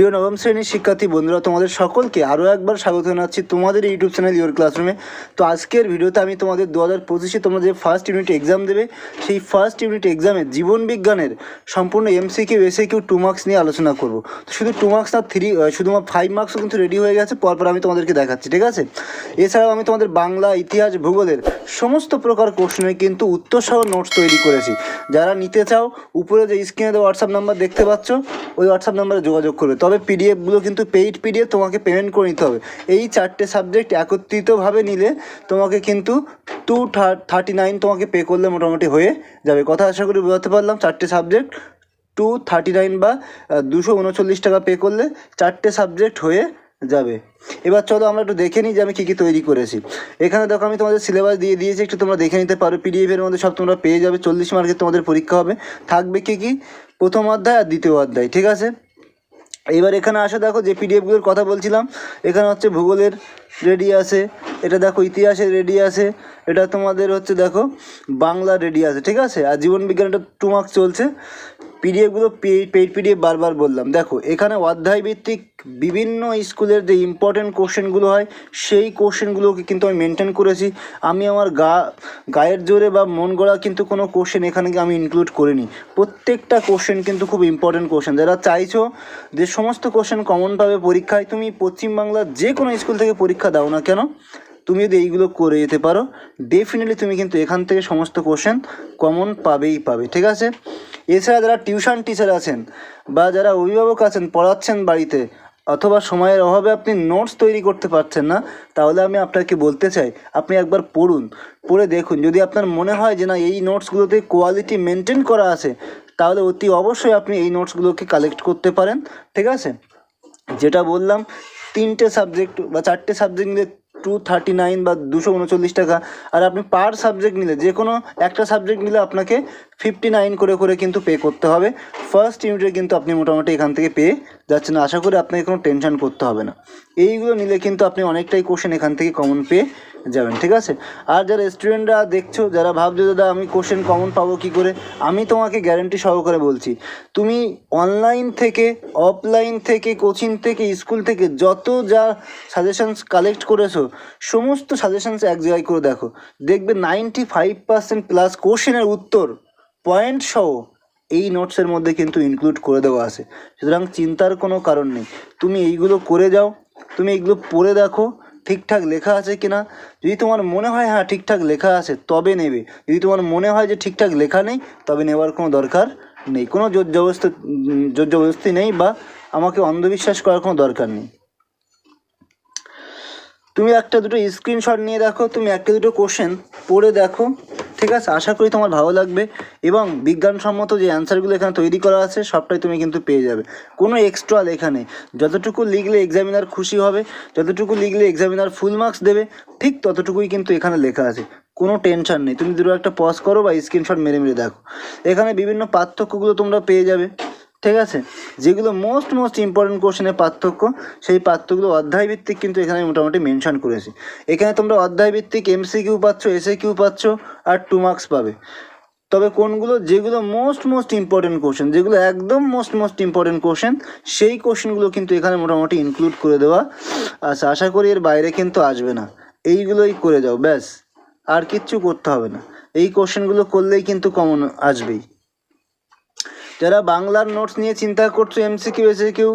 প্রিয় নবম শ্রেণির শিক্ষার্থী বন্ধুরা, তোমাদের সকলকে আরও একবার স্বাগত জানাচ্ছি তোমাদের ইউটিউব চ্যানেল ইওর ক্লাসরুমে তো আজকের ভিডিওতে আমি তোমাদের দু হাজার পঁচিশে তোমরা যে ফার্স্ট ইউনিট এক্সাম দেবে, সেই ফার্স্ট ইউনিট এক্সামে জীবন বিজ্ঞানের সম্পূর্ণ এমসিকিউ এসে কিউ টু মার্কস নিয়ে আলোচনা করব। তো শুধু টু মার্কস না থ্রি শুধুমাত্র ফাইভ মার্কসও কিন্তু রেডি হয়ে গেছে, পরপর আমি তোমাদেরকে দেখাচ্ছি, ঠিক আছে? এছাড়াও আমি তোমাদের বাংলা, ইতিহাস, ভূগোলের সমস্ত প্রকার কোশ্চেনের কিন্তু উত্তরসহ নোটস তৈরি করেছি। যারা নিতে চাও, উপরে যে স্ক্রিনে হোয়াটসঅ্যাপ নাম্বার দেখতে পাচ্ছ, ওই হোয়াটসঅ্যাপ নাম্বারে যোগাযোগ করবে। তবে পিডিএফগুলো কিন্তু পেইড পিডিএফ তোমাকে পেমেন্ট করে নিতে হবে। এই চারটে সাবজেক্ট একত্রিতভাবে নিলে তোমাকে কিন্তু টু থার্টি নাইন তোমাকে পে করলে মোটামুটি হয়ে যাবে। কথা আশা করি বোঝাতে পারলাম। চারটে সাবজেক্ট টু থার্টি নাইন বা দুশো উনচল্লিশ টাকা পে করলে চারটে সাবজেক্ট হয়ে যাবে। এবার চলো আমরা একটু দেখে নিই যে আমি কী কী তৈরি করেছি। এখানে দেখো আমি তোমাদের সিলেবাস দিয়ে দিয়েছি। একটু তোমরা দেখে নিতে পারো। পিডিএফের মধ্যে সব তোমরা পেয়ে যাবে। চল্লিশ মার্কের তোমাদের পরীক্ষা হবে। থাকবে কী কী? প্রথম অধ্যায় আর দ্বিতীয় অধ্যায়। ঠিক আছে? এবার এখানে আসে দেখো যে পিডিএফগুলোর কথা বলছিলাম। এখানে হচ্ছে ভূগোলের রেডি আছে, এটা দেখো ইতিহাসের রেডি আছে। এটা তোমাদের হচ্ছে দেখো, বাংলা রেডি আছে, ঠিক আছে? আর জীবন বিজ্ঞানটা টু মার্কস চলছে। পিডিএফগুলো পেইড পিডিএফ বারবার বললাম। দেখো, এখানে অধ্যায় ভিত্তিক বিভিন্ন স্কুলের যে ইম্পর্টেন্ট কোশ্চেনগুলো হয়, সেই কোশ্চেনগুলোকে কিন্তু আমি মেনটেন করেছি। আমি আমার গা গায়ের জোরে বা মন গড়া কিন্তু কোনো কোশ্চেন এখানে আমি ইনক্লুড করিনি। প্রত্যেকটা কোশ্চেন কিন্তু খুব ইম্পর্টেন্ট কোশ্চেন যারা চাইছো যে সমস্ত কোশ্চেন কমন পাবে পরীক্ষায়, তুমি পশ্চিমবাংলার যে কোনো স্কুল থেকে পরীক্ষা দাও না কেন তুমি যদি এইগুলো করে যেতে পারো ডেফিনেটলি তুমি কিন্তু এখান থেকে সমস্ত কোশ্চেন কমন পাবেই পাবে, ঠিক আছে? এছাড়া যারা টিউশন টিচার আছেন বা যারা অভিভাবক আছেন, পড়াচ্ছেন বাড়িতে, অথবা সময়ের অভাবে আপনি নোটস তৈরি করতে পারছেন না, তাহলে আমি আপনাকে বলতে চাই, আপনি একবার পড়ুন, পড়ে দেখুন। যদি আপনার মনে হয় যে না, এই নোটসগুলোতে কোয়ালিটি মেনটেন করা আছে, তাহলে অতি অবশ্যই আপনি এই নোটসগুলোকে কালেক্ট করতে পারেন, ঠিক আছে? যেটা বললাম, তিনটে সাবজেক্ট বা চারটে সাবজেক্ট টু থার্টি নাইন বা দুশো উনচল্লিশ টাকা। আর আপনি পার সাবজেক্ট নিলে, যে কোনো একটা সাবজেক্ট নিলে আপনাকে ফিফটি নাইন করে করে কিন্তু পে করতে হবে। ফার্স্ট ইউনিটে কিন্তু আপনি মোটামুটি এখান থেকে পেয়ে না। আশা করি আপনাকে কোনো টেনশন করতে হবে না। এইগুলো নিলে কিন্তু আপনি অনেকটাই কোশ্চেন এখান থেকে কমন পেয়ে যাবেন, ঠিক আছে? আর যারা স্টুডেন্টরা দেখছ, যারা ভাবছ, দাদা, আমি কোশ্চেন কমন পাবো কী করে? আমি তোমাকে গ্যারেন্টি সহকারে বলছি, তুমি অনলাইন থেকে অফলাইন থেকে কোচিং থেকে স্কুল থেকে যত যা সাজেশানস কালেক্ট করেছ, সমস্ত সাজেশানস এক জায়গায় করে দেখো। দেখবে নাইনটি ফাইভ পার্সেন্ট প্লাস কোশ্চেনের উত্তর পয়েন্ট সহ এই নোটসের মধ্যে কিন্তু ইনক্লুড করে দেওয়া আছে। সুতরাং চিন্তার কোনো কারণ নেই। তুমি এইগুলো করে যাও। তুমি এইগুলো পড়ে দেখো, ঠিকঠাক লেখা আছে কি না যদি তোমার মনে হয় হ্যাঁ ঠিকঠাক লেখা আছে, তবে নেবে। যদি তোমার মনে হয় যে ঠিকঠাক লেখা নেই, তবে নেওয়ার কোনো দরকার নেই। কোনো জোর জবরদস্তি জোর জবরদস্তি নেই বা আমাকে অন্ধবিশ্বাস করার কোনো দরকার নেই। তুমি একটা দুটো স্ক্রিনশট নিয়ে দেখো। তুমি একটা দুটো কোশ্চেন পড়ে দেখো। ঠিক আছে? আশা করি তোমার ভালো লাগবে এবং বিজ্ঞানসম্মত যে অ্যান্সারগুলো এখানে তৈরি করা আছে, সবটাই তুমি কিন্তু পেয়ে যাবে। কোনো এক্সট্রা লেখা নেই। যতটুকু লিখলে এক্সামিনার খুশি হবে, যতটুকু লিখলে এক্সামিনার ফুল মার্কস দেবে, ঠিক ততটুকুই কিন্তু এখানে লেখা আছে। কোনো টেনশন নেই। তুমি দুটো একটা পজ করো বা স্ক্রিনশট মেরে মেরে দেখো। এখানে বিভিন্ন পার্থক্যগুলো তোমরা পেয়ে যাবে। ঠিক আছে? যেগুলো মোস্ট মোস্ট ইম্পর্টেন্ট কোশ্চেনের পার্থক্য, সেই পার্থক্যগুলো অধ্যায় ভিত্তিক কিন্তু এখানে মোটামুটি মেনশন করেছি। এখানে তোমরা অধ্যায় ভিত্তিক এমসি কিউ পাচ্ছ এসএ কিউ পাচ্ছ, আর টু মার্কস পাবে। তবে কোনগুলো, যেগুলো মোস্ট মোস্ট ইম্পর্টেন্ট কোশ্চেন যেগুলো একদম মোস্ট মোস্ট ইম্পর্টেন্ট কোশ্চেন সেই কোশ্চেনগুলো কিন্তু এখানে মোটামুটি ইনক্লুড করে দেওয়া। আচ্ছা আশা করি এর বাইরে কিন্তু আসবে না। এইগুলোই করে যাও, ব্যাস। আর কিচ্ছু করতে হবে না। এই কোশ্চেনগুলো করলেই কিন্তু কমন আসবেই। যারা বাংলার নোটস নিয়ে চিন্তা করছ এমসিকিউ এসে কিউ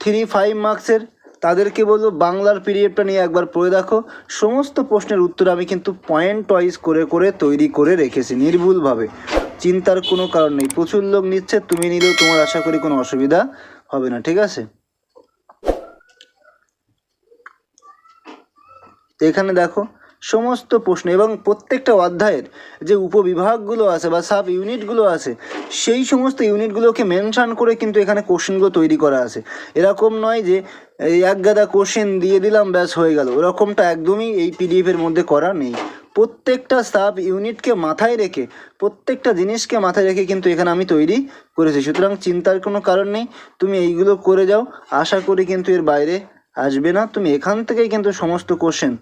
থ্রি ফাইভ মার্কসের তাদেরকে বলব বাংলার পিরিয়ডটা নিয়ে একবার পড়ে দেখো। সমস্ত প্রশ্নের উত্তর আমি কিন্তু পয়েন্ট ওয়াইজ করে করে তৈরি করে রেখেছি নির্ভুলভাবে। চিন্তার কোনো কারণ নেই। প্রচুর লোক নিচ্ছে, তুমি নিলেও তোমার আশা করি কোনো অসুবিধা হবে না, ঠিক আছে? এখানে দেখো সমস্ত প্রশ্ন এবং প্রত্যেকটা অধ্যায়ের যে উপবিভাগগুলো আছে বা সাব ইউনিটগুলো আছে, সেই সমস্ত ইউনিটগুলোকে মেনশান করে কিন্তু এখানে কোশ্চেনগুলো তৈরি করা আছে। এরকম নয় যে এক গাদা কোশ্চেন দিয়ে দিলাম, ব্যাস হয়ে গেল। ওরকমটা একদমই এই পিডিএফের মধ্যে করা নেই। প্রত্যেকটা সাব ইউনিটকে মাথায় রেখে, প্রত্যেকটা জিনিসকে মাথায় রেখে কিন্তু এখানে আমি তৈরি করেছি। সুতরাং চিন্তার কোনো কারণ নেই, তুমি এইগুলো করে যাও। আশা করি কিন্তু এর বাইরে আসবে না। তুমি এখান থেকেই কিন্তু সমস্ত কোশ্চেন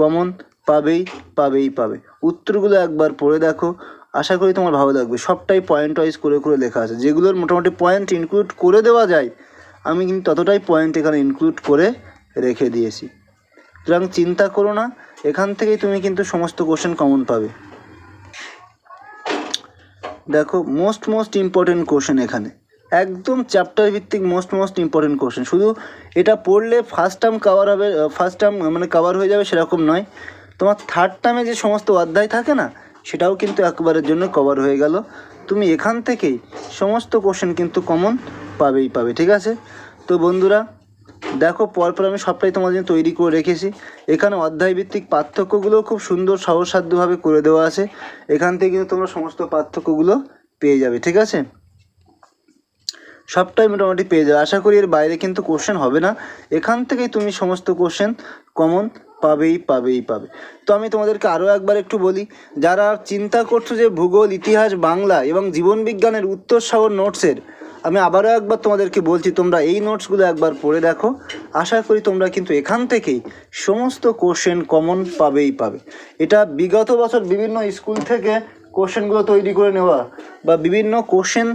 কমন পাবেই পাবেই, পাবে। উত্তরগুলো একবার পড়ে দেখো। আশা করি তোমার ভালো লাগবে। সবটাই পয়েন্ট ওয়াইজ করে করে লেখা আছে। যেগুলোর মোটামুটি পয়েন্ট ইনক্লুড করে দেওয়া যায়, আমি কিন্তু ততটাই পয়েন্ট এখানে ইনক্লুড করে রেখে দিয়েছি। সুতরাং চিন্তা করো না, এখান থেকেই তুমি কিন্তু সমস্ত কোশ্চেন কমন পাবে। দেখো মোস্ট মোস্ট ইম্পর্টেন্ট কোশ্চেন এখানে। একদম চ্যাপ্টার ভিত্তিক মোস্ট মোস্ট ইম্পর্টেন্ট কোশ্চেন শুধু এটা পড়লে ফার্স্ট টার্ম কাভার হবে ফার্স্ট টার্ম মানে কাভার হয়ে যাবে সেরকম নয়। তোমার থার্ড টার্মে যে সমস্ত অধ্যায় থাকে না, সেটাও কিন্তু একবারের জন্য কভার হয়ে গেল। তুমি এখান থেকেই সমস্ত কোশ্চেন কিন্তু কমন পাবেই পাবে, ঠিক আছে? তো বন্ধুরা, দেখো, পরপর আমি সবটাই তোমাদের জন্য তৈরি করে রেখেছি। এখানে অধ্যায়ভিত্তিক পার্থক্যগুলো খুব সুন্দর সহসাধ্যভাবে করে দেওয়া আছে। এখান থেকে কিন্তু তোমরা সমস্ত পার্থক্যগুলো পেয়ে যাবে, ঠিক আছে? সবটাই মোটামুটি পেয়ে যাবে। আশা করি এর বাইরে কিন্তু কোশ্চেন হবে না। এখান থেকেই তুমি সমস্ত কোশ্চেন কমন পাবেই পাবেই, পাবে। তো আমি তোমাদেরকে আরও একবার একটু বলি, যারা চিন্তা করছ যে ভূগোল, ইতিহাস, বাংলা এবং জীবনবিজ্ঞানের উত্তর সাগর নোটসের, আমি আবারও একবার তোমাদেরকে বলছি, তোমরা এই নোটসগুলো একবার পড়ে দেখো। আশা করি তোমরা কিন্তু এখান থেকেই সমস্ত কোশ্চেন কমন পাবেই পাবে। এটা বিগত বছর বিভিন্ন স্কুল থেকে কোশ্চেনগুলো তৈরি করে নেওয়া বা বিভিন্ন কোশ্চেন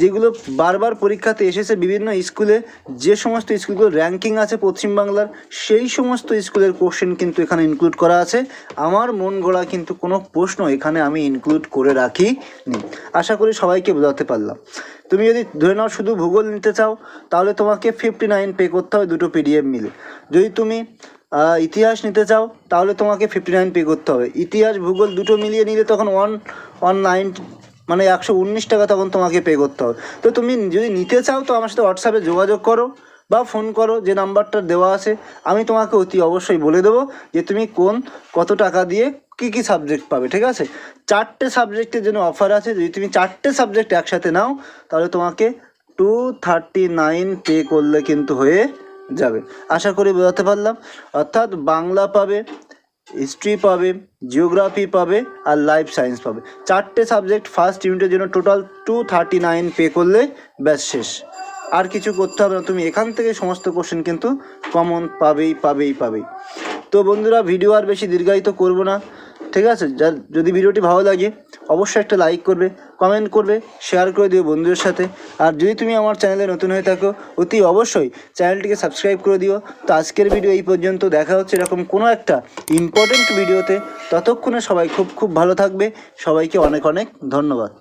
যেগুলো বারবার পরীক্ষাতে এসেছে বিভিন্ন স্কুলে যে সমস্ত স্কুলগুলো র্যাঙ্কিং আছে পশ্চিমবাংলার সেই সমস্ত স্কুলের কোশ্চেন কিন্তু এখানে ইনক্লুড করা আছে। আমার মন গড়া কিন্তু কোনো প্রশ্ন এখানে আমি ইনক্লুড করে রাখি নি। আশা করি সবাইকে বোঝাতে পারলাম। তুমি যদি ধরে নাও শুধু ভূগোল নিতে চাও, তাহলে তোমাকে ফিফটি নাইন পে করতে হবে দুটো পিডিএফ মিলে। যদি তুমি ইতিহাস নিতে চাও, তাহলে তোমাকে ফিফটি নাইন পে করতে হবে। ইতিহাস, ভূগোল দুটো মিলিয়ে নিলে তখন ওয়ান ওয়ান নাইন মানে একশো উনিশ টাকা তখন তোমাকে পে করতে হবে। তো তুমি যদি নিতে চাও, তো আমার সাথে হোয়াটসঅ্যাপে যোগাযোগ করো বা ফোন করো, যে নাম্বারটা দেওয়া আছে, আমি তোমাকে অতি অবশ্যই বলে দেবো যে তুমি কোন, কত টাকা দিয়ে কী কী সাবজেক্ট পাবে, ঠিক আছে? চারটে সাবজেক্টের জন্য অফার আছে, যদি তুমি চারটে সাবজেক্ট একসাথে নাও, তাহলে তোমাকে টু থার্টি নাইন পে করলে কিন্তু হয়ে যাবে। আশা করি বোঝাতে পারলাম। অর্থাৎ বাংলা পাবে হিস্ট্রি পাবে জিওগ্রাফি পাবে আর লাইফ সায়েন্স পাবে। চারটে সাবজেক্ট ফার্স্ট ইউনিটের জন্য total two thirty nine pay করলে ব্যাস শেষ। আর কিছু করতে হবে না। তুমি এখান থেকে সমস্ত কোশ্চেন কিন্তু কমন পাবেই পাবেই পাবেই। তো বন্ধুরা ভিডিও আর বেশি দীর্ঘায়িত করব না। ঠিক আছে? যদি ভিডিওটি ভালো লাগে অবশ্যই একটা লাইক করবে কমেন্ট করবে শেয়ার করে দিও বন্ধুদের সাথে। আর যদি তুমি আমার চ্যানেলে নতুন হয়ে থাকো, অতি অবশ্যই চ্যানেলটিকে সাবস্ক্রাইব করে দিও। তো আজকের ভিডিও এই পর্যন্ত, দেখা হচ্ছে এরকম কোনো একটা ইম্পর্ট্যান্ট ভিডিওতে ততক্ষণে সবাই খুব খুব ভালো থাকবে। সবাইকে অনেক অনেক ধন্যবাদ।